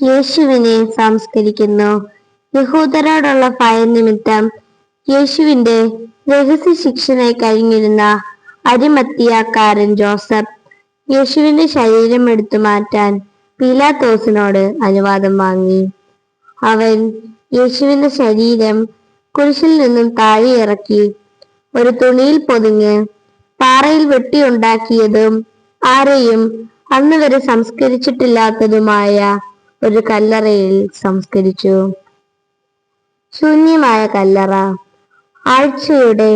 യേശുവിനെ സംസ്കരിക്കുന്നു. യഹൂദരോടുള്ള ഭയനിമിത്തം യേശുവിന്റെ രഹസ്യ ശിക്ഷനായി കഴിഞ്ഞിരുന്ന അരിമത്തിയാക്കാരൻ ജോസഫ് യേശുവിന്റെ ശരീരം എടുത്തു മാറ്റാൻ പീലാത്തോസിനോട് അനുവാദം വാങ്ങി. അവൻ യേശുവിന്റെ ശരീരം കുരിശിൽ നിന്നും താഴെ ഇറക്കി ഒരു തുണിയിൽ പൊതിഞ്ഞ് പാറയിൽ വെട്ടിയുണ്ടാക്കിയതും ആരെയും അന്ന് വരെ സംസ്കരിച്ചിട്ടില്ലാത്തതുമായ ഒരു കല്ലറയിൽ സംസ്കരിച്ചു. ശൂന്യമായ കല്ലറ. ആഴ്ചയുടെ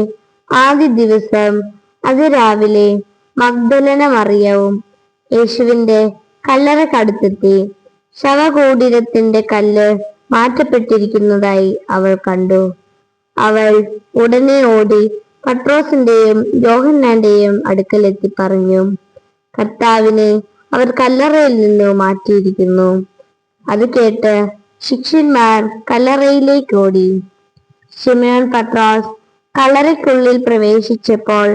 ആദ്യ ദിവസം അതിരാവിലെ മഗ്ദലന മറിയവും യേശുവിന്റെ കല്ലറ കല്ലറക്കടുത്തെത്തി ശവകൂടീരത്തിന്റെ കല്ല് മാറ്റപ്പെട്ടിരിക്കുന്നതായി അവൾ കണ്ടു. അവൾ ഉടനെ ഓടി പട്രോസിന്റെയും യോഹന്നാന്റെയും അടുക്കലെത്തി പറഞ്ഞു കർത്താവിനെ അവർ കല്ലറയിൽ നിന്ന് മാറ്റിയിരിക്കുന്നു. അത് കേട്ട് ശിഷ്യന്മാർ കല്ലറയിലേക്ക് ഓടി. ഷിമയോൻ പട്രോസ് കല്ലറയ്ക്കുള്ളിൽ പ്രവേശിച്ചപ്പോൾ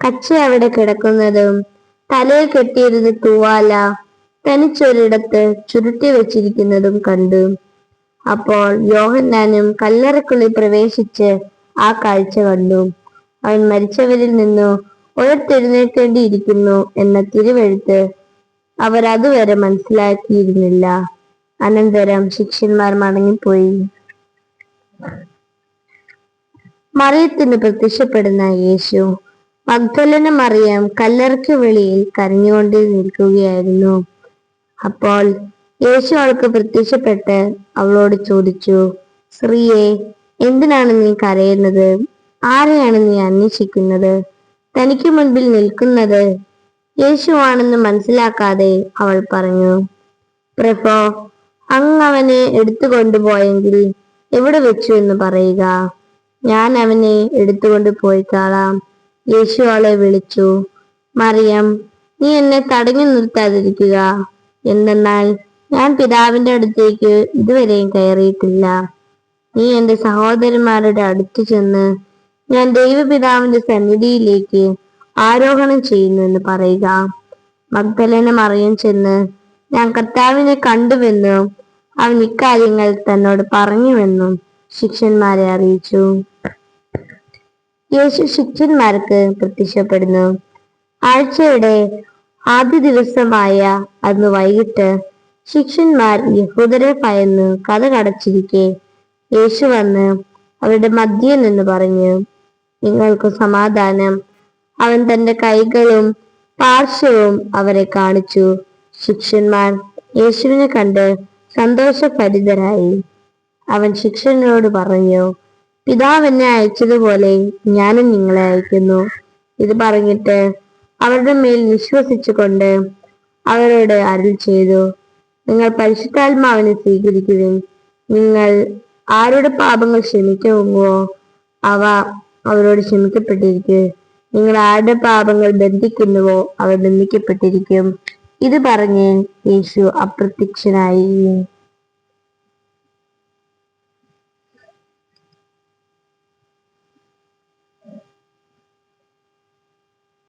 കച്ച അവിടെ കിടക്കുന്നതും തലയിൽ കെട്ടിയിരുന്ന തൂവാല തനിച്ചൊരിടത്ത് ചുരുട്ടി വെച്ചിരിക്കുന്നതും കണ്ടു. അപ്പോൾ യോഹന്നാനും കല്ലറക്കുള്ളിൽ പ്രവേശിച്ച് ആ കാഴ്ച കണ്ടു. അവൻ മരിച്ചവരിൽ നിന്നു ഉയർത്തെഴുന്നേൽക്കേണ്ടിയിരിക്കുന്നു എന്ന തിരുവെഴുത്ത് അവർ അതുവരെ മനസ്സിലാക്കിയിരുന്നില്ല. അനന്തരം ശിഷ്യന്മാർ മടങ്ങിപ്പോയി. മറിയത്തിന് പ്രത്യക്ഷപ്പെടുന്ന യേശു മഗ്ദലന മറിയം കല്ലറയ്ക്ക് വെളിയിൽ കരഞ്ഞുകൊണ്ട് നിൽക്കുകയായിരുന്നു അപ്പോൾ യേശു അവൾക്ക് പ്രത്യക്ഷപ്പെട്ട് അവളോട് ചോദിച്ചു സ്ത്രീയെ എന്തിനാണ് നീ കരയുന്നത്? ആരെയാണ് നീ അന്വേഷിക്കുന്നത്? തനിക്ക് മുൻപിൽ നിൽക്കുന്നത്? യേശുവാണെന്ന് മനസ്സിലാക്കാതെ അവൾ പറഞ്ഞു പ്രഭോ അങ്ങ് അവനെ എടുത്തു കൊണ്ടുപോയെങ്കിൽ എവിടെ വെച്ചു എന്ന് പറയുക? ഞാൻ അവനെ എടുത്തുകൊണ്ട് പോയിക്കാളാം. യേശു അവളെ വിളിച്ചു മറിയം നീ എന്നെ തടഞ്ഞു നിർത്താതിരിക്കുക. എന്തെന്നാൽ ഞാൻ പിതാവിന്റെ അടുത്തേക്ക് ഇതുവരെയും കയറിയിട്ടില്ല. നീ എന്റെ സഹോദരന്മാരുടെ അടുത്ത് ചെന്ന് ഞാൻ ദൈവപിതാവിന്റെ സന്നിധിയിലേക്ക് ആരോഹണം ചെയ്യുന്നു എന്ന് പറയുക. മഗ്ദലന മറിയം ചെന്ന് ഞാൻ കർത്താവിനെ കണ്ടുവെന്നും അവൻ ഇക്കാര്യങ്ങൾ തന്നോട് പറഞ്ഞുവെന്നും ശിഷ്യന്മാരെ അറിയിച്ചു. യേശു ശിഷ്യന്മാർക്ക് പ്രത്യക്ഷപ്പെടുന്നു. ആഴ്ചയുടെ ആദ്യ ദിവസമായ അന്ന് വൈകിട്ട് ശിഷ്യന്മാർ യഹൂദരെ ഭയന്ന് കഥ കടച്ചിരിക്കെ. യേശു വന്ന് അവരുടെ മധ്യേ നിന്ന് പറഞ്ഞു നിങ്ങൾക്ക് സമാധാനം. അവൻ തന്റെ കൈകളും പാർശ്വവും അവരെ കാണിച്ചു. ശിഷ്യന്മാർ യേശുവിനെ കണ്ട് സന്തോഷഭരിതരായി. അവൻ ശിക്ഷനോട് പറഞ്ഞു പിതാവ് എന്നെ അയച്ചതുപോലെ ഞാനും നിങ്ങളെ അയക്കുന്നു. ഇത് പറഞ്ഞിട്ട് അവരുടെ മേൽ വിശ്വസിച്ചുകൊണ്ട് അവരോട് അരുൾ ചെയ്തു. നിങ്ങൾ പരിശുദ്ധാത്മാവിനെ സ്വീകരിക്കുവിൻ നിങ്ങൾ ആരുടെ പാപങ്ങൾ ക്ഷമിക്കുമോ അവ അവരോട് ക്ഷമിക്കപ്പെട്ടിരിക്കും. നിങ്ങൾ ആരുടെ പാപങ്ങൾ ബന്ധിക്കുന്നുവോ അവ ബന്ധിക്കപ്പെട്ടിരിക്കും. ഇത് പറഞ്ഞ് യേശു അപ്രത്യക്ഷനായി.